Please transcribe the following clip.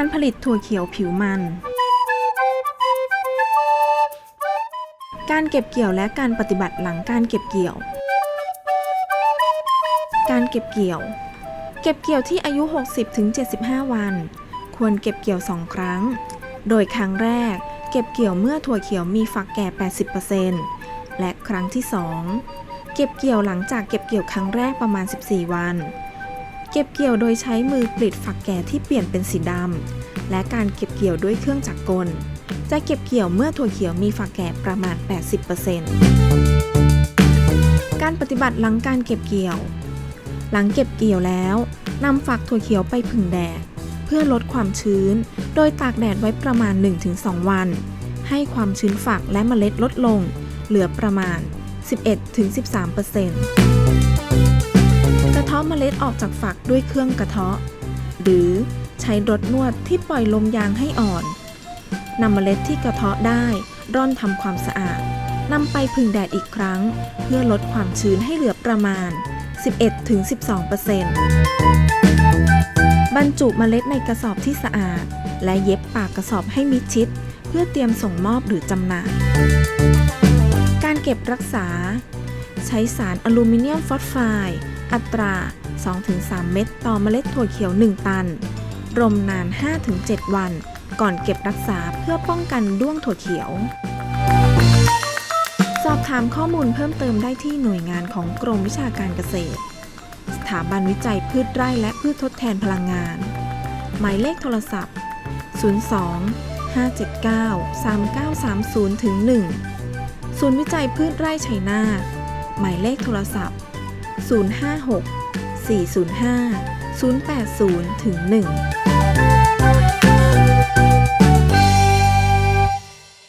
การผลิตถั่วเขียวผิวมัน การเก็บเกี่ยวและการปฏิบัติหลังการเก็บเกี่ยว การเก็บเกี่ยว เก็บเกี่ยวที่อายุ 60-75 วัน ควรเก็บเกี่ยว 2 ครั้ง โดยครั้งแรกเก็บเกี่ยวเมื่อถั่วเขียวมีฝักแก่ 80%และครั้งที่ 2 เก็บเกี่ยวหลังจากเก็บเกี่ยวครั้งแรกประมาณ 14 วัน เก็บเกี่ยวโดยใช้มือกรีดฝักแก่ที่เปลี่ยนเป็นสีดำ และการเก็บเกี่ยวด้วยเครื่องจักรกล จะเก็บเกี่ยวเมื่อถั่วเขียวมีฝักแก่ประมาณ 80%การปฏิบัติหลังการเก็บเกี่ยว หลังเก็บเกี่ยวแล้วนำฝักถั่วเขียวไปผึ่งแดด เพื่อลดความชื้น โดยตากแดดไว้ประมาณ 1-2 วัน ให้ความชื้นฝักและเมล็ดลดลง เหลือประมาณ 11-13% เทาะเมล็ดออกจากฝักด้วยเครื่องกระเทาะ หรือใช้รถนวดที่ปล่อยลมยางให้อ่อนนำเมล็ดที่กระเทาะได้ร่อนทำความสะอาดนำไปผึ่งแดดอีกครั้ง เพื่อลดความชื้นให้เหลือประมาณ 11-12%บรรจุเมล็ดในกระสอบที่สะอาด และเย็บปากกระสอบให้มิดชิด เพื่อเตรียมส่งมอบหรือจำหน่าย การเก็บรักษา ใช้สารอลูมิเนียมฟอสไฟด์อัตรา 2-3 เม็ดต่อเมล็ดถั่วเขียว 1 ตัน รมนาน 5-7 วัน ก่อนเก็บรักษาเพื่อป้องกันด้วงถั่วเขียว สอบถามข้อมูลเพิ่มเติมได้ที่หน่วยงานของกรมวิชาการเกษตร สถาบันวิจัยพืชไร่และพืชทดแทนพลังงาน หมายเลขโทรศัพท์ 02 579 3930ถึง1ศูนย์วิจัยพืชไร่ชัยนาท หมายเลขโทรศัพท์ 056 405 080ถึง1